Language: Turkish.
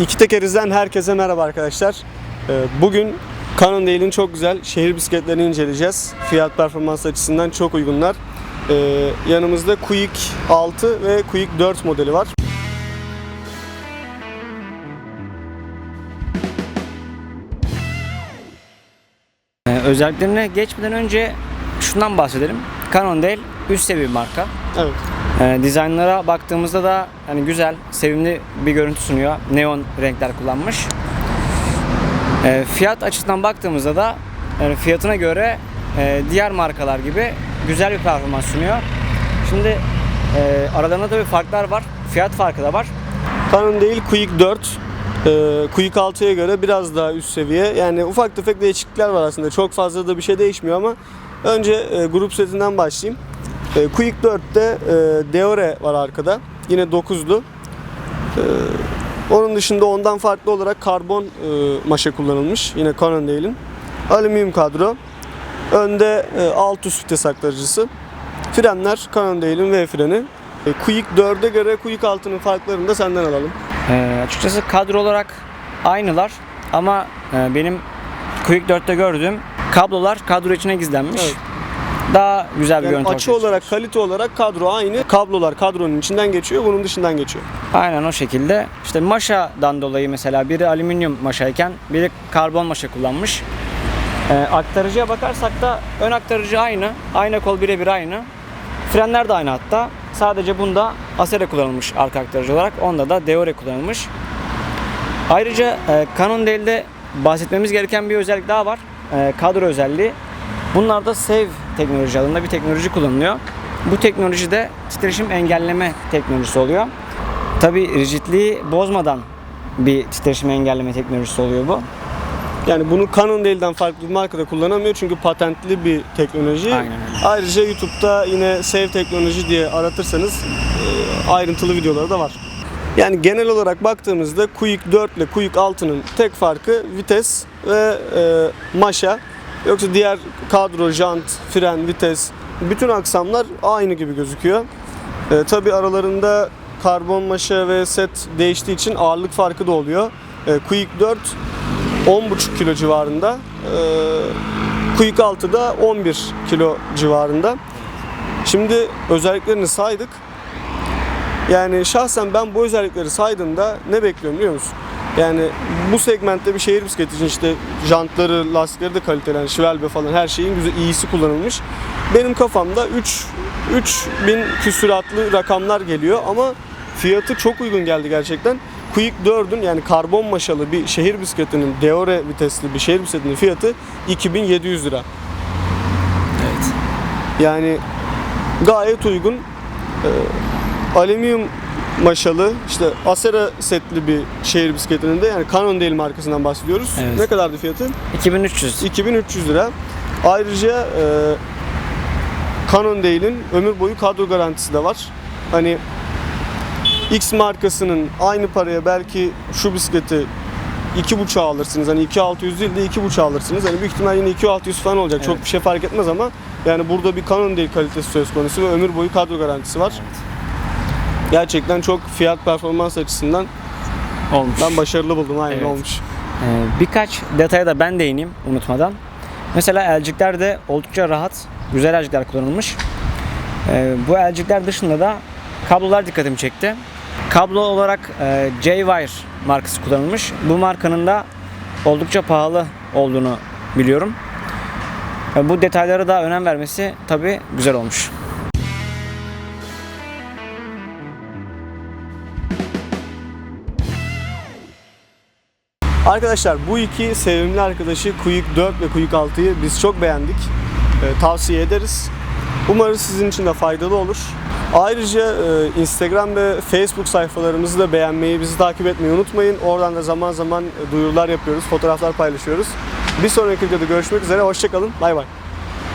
İki Tekeriz'den herkese merhaba arkadaşlar. Ee, Bugün Cannondale'in çok güzel şehir bisikletlerini inceleyeceğiz. Fiyat performans açısından çok uygunlar. Ee, Yanımızda Quick 6 ve Quick 4 modeli var. Ee, özelliklerine geçmeden önce şundan bahsedelim. Cannondale üst seviye marka. Evet. Ee, dizaynlara baktığımızda da hani güzel, sevimli bir görüntü sunuyor. Neon renkler kullanmış. Ee, fiyat açısından baktığımızda da yani fiyatına göre e, diğer markalar gibi güzel bir performans sunuyor. Şimdi e, aralarında tabii farklar var. Fiyat farkı da var. Cannondale Quick 4 e, Quick 6'ya göre biraz daha üst seviye. Yani ufak tefek değişiklikler var aslında. Çok fazla da bir şey değişmiyor ama önce e, grup setinden başlayayım. E, Quick 4'te e, Deore var arkada. Yine 9'lu. E, onun dışında ondan farklı olarak karbon e, maşa kullanılmış. Yine Cannondale'in. Alüminyum kadro. Önde e, alt üst vites aktarıcısı. Frenler Cannondale'in V freni. E, Quick 4'e göre Quick 6'nın farklarını da senden alalım. Ee, açıkçası kadro olarak aynılar ama e, benim Quick 4'te gördüğüm kablolar kadro içine gizlenmiş. Evet. Daha güzel bir Yani görüntü açı olarak, kalite olarak kadro aynı. Kablolar kadronun içinden geçiyor, bunun dışından geçiyor. Aynen o şekilde. İşte maşadan dolayı mesela biri alüminyum maşayken biri karbon maşa kullanmış. Ee, aktarıcıya bakarsak da ön aktarıcı aynı. Ayna kol birebir aynı. Frenler de aynı hatta. Sadece bunda Acera kullanılmış arka aktarıcı olarak. Onda da Deore kullanılmış. Ayrıca e, Cannondale'de bahsetmemiz gereken bir özellik daha var. E, kadro özelliği. Bunlarda SAVE teknoloji adında bir teknoloji kullanılıyor. Bu teknoloji de titreşim engelleme teknolojisi oluyor. Tabi rigidliği bozmadan bir titreşim engelleme teknolojisi oluyor bu. Yani bunu Cannondale'den farklı bir markada kullanamıyor çünkü patentli bir teknoloji. Aynen. Ayrıca YouTube'da yine Save Teknoloji diye aratırsanız e, ayrıntılı videoları da var. Yani genel olarak baktığımızda Quick 4 ile Quick 6'nın tek farkı vites ve e, maşa. Yoksa diğer kadro, jant, fren, vites bütün aksamlar aynı gibi gözüküyor. E, Tabi aralarında karbon maşa ve set değiştiği için ağırlık farkı da oluyor. E, Quick 4 10,5 kilo civarında. E, Quick 6 da 11 kilo civarında. Şimdi özelliklerini saydık. Yani şahsen ben bu özellikleri saydığımda ne bekliyorum biliyor musun? Yani bu segmentte bir şehir bisikleti için işte jantları, lastikleri de kaliteli, yani Schwalbe falan her şeyin güzel, iyisi kullanılmış. Benim kafamda 3 3000 küsuratlı rakamlar geliyor ama fiyatı çok uygun geldi gerçekten. Quick 4'ün yani karbon maşalı bir şehir bisikletinin Deore vitesli bir şehir bisikletinin fiyatı 2700 lira. Evet. Yani gayet uygun. Ee, alüminyum maşalı işte Acera setli bir şehir bisikletinin de yani Cannondale markasından bahsediyoruz. Evet. Ne kadardı fiyatı? 2300. 2300 lira. Ayrıca e, Cannondale'in ömür boyu kadro garantisi de var. Hani X markasının aynı paraya belki şu bisikleti 2.5 alırsınız. Hani 2600 değil de 2.5 alırsınız. Hani büyük ihtimal yine 2600 falan olacak. Çok Evet. bir şey fark etmez ama yani burada bir Cannondale kalitesi söz konusu ve ömür boyu kadro garantisi var. Gerçekten çok fiyat performans açısından Olmuş. ben başarılı buldum. Aynen Evet. olmuş. Ee, birkaç detaya da ben değineyim unutmadan. Mesela elcikler de oldukça rahat, güzel elcikler kullanılmış. Ee, bu elcikler dışında da kablolar dikkatimi çekti. Kablo olarak e, J-Wire markası kullanılmış. Bu markanın da oldukça pahalı olduğunu biliyorum. E, bu detaylara da önem vermesi tabii güzel olmuş. Arkadaşlar bu iki sevimli arkadaşı Quick 4 ve Quick 6'yı biz çok beğendik. Ee, tavsiye ederiz. Umarız sizin için de faydalı olur. Ayrıca e, Instagram ve Facebook sayfalarımızı da beğenmeyi, bizi takip etmeyi unutmayın. Oradan da zaman zaman e, duyurular yapıyoruz, fotoğraflar paylaşıyoruz. Bir sonraki videoda görüşmek üzere, hoşçakalın, bay bay.